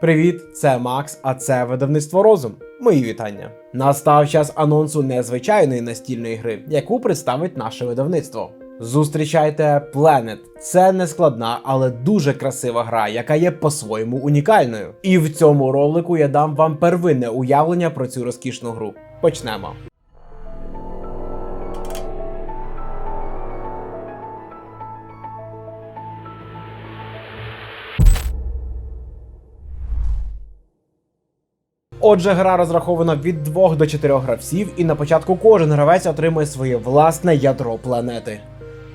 Привіт, це Макс, а це видавництво Розум. Мої вітання. Настав час анонсу незвичайної настільної гри, яку представить наше видавництво. Зустрічайте Planet. Це не складна, але дуже красива гра, яка є по-своєму унікальною. І в цьому ролику я дам вам первинне уявлення про цю розкішну гру. Почнемо. Отже, гра розрахована від 2 до 4 гравців, і на початку кожен гравець отримує своє власне ядро планети.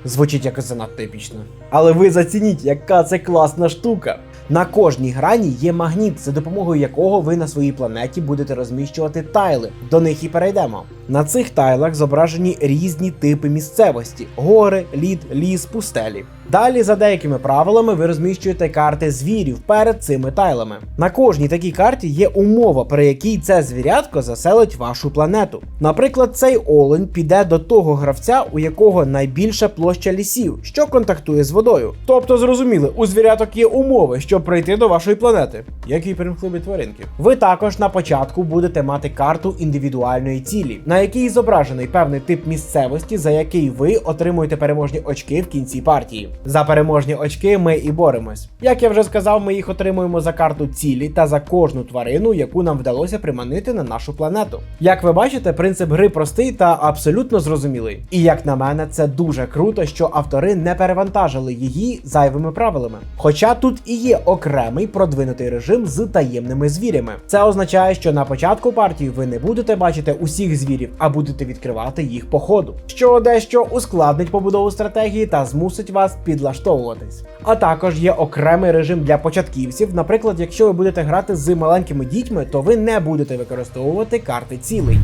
Звучить якось занадто епічно. Але ви зацініть, яка це класна штука. На кожній грані є магніт, за допомогою якого ви на своїй планеті будете розміщувати тайли. До них і перейдемо. На цих тайлах зображені різні типи місцевості: гори, лід, ліс, пустелі. Далі, за деякими правилами, ви розміщуєте карти звірів перед цими тайлами. На кожній такій карті є умова, при якій це звірятко заселить вашу планету. Наприклад, цей олень піде до того гравця, у якого найбільша площа лісів, що контактує з водою. Тобто, зрозуміли, у звіряток є умови, щоб прийти до вашої планети. Які примхливі тваринки. Ви також на початку будете мати карту індивідуальної цілі, на якій зображений певний тип місцевості, за який ви отримуєте переможні очки в кінці партії. За переможні очки ми і боремось. Як я вже сказав, ми їх отримуємо за карту цілі та за кожну тварину, яку нам вдалося приманити на нашу планету. Як ви бачите, принцип гри простий та абсолютно зрозумілий. І як на мене, це дуже круто, що автори не перевантажили її зайвими правилами. Хоча тут і є окремий продвинутий режим з таємними звірями. Це означає, що на початку партії ви не будете бачити усіх звірів, а будете відкривати їх по ходу, що дещо ускладнить побудову стратегії та змусить вас підлаштовуватись. А також є окремий режим для початківців. Наприклад, якщо ви будете грати з маленькими дітьми, то ви не будете використовувати карти цілей.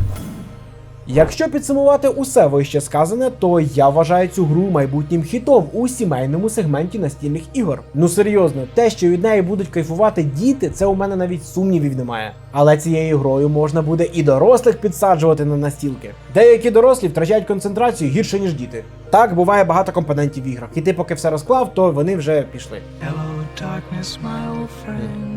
Якщо підсумувати усе вище сказане, то я вважаю цю гру майбутнім хітом у сімейному сегменті настільних ігор. Ну серйозно, те, що від неї будуть кайфувати діти, це у мене навіть сумнівів немає. Але цією грою можна буде і дорослих підсаджувати на настілки. Деякі дорослі втрачають концентрацію гірше ніж діти. Так буває багато компонентів в іграх, і ти поки все розклав, то вони вже пішли. Hello, darkness, my old friend.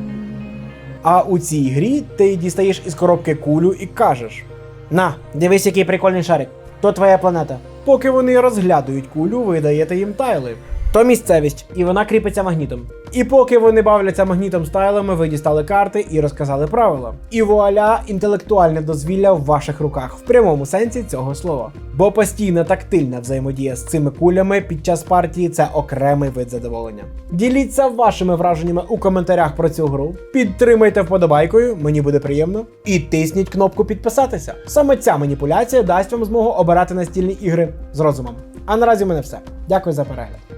А у цій грі ти дістаєш із коробки кулю і кажеш: На, дивись, який прикольний шарик. То твоя планета. Поки вони розглядують кулю, ви даєте їм тайли. То місцевість, і вона кріпиться магнітом. І поки вони бавляться магнітом з тайлами, ви дістали карти і розказали правила. І вуаля, інтелектуальне дозвілля в ваших руках в прямому сенсі цього слова. Бо постійна тактильна взаємодія з цими кулями під час партії це окремий вид задоволення. Діліться вашими враженнями у коментарях про цю гру. Підтримайте вподобайкою, мені буде приємно. І тисніть кнопку підписатися. Саме ця маніпуляція дасть вам змогу обирати настільні ігри з розумом. А наразі в мене все. Дякую за перегляд.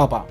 爸爸。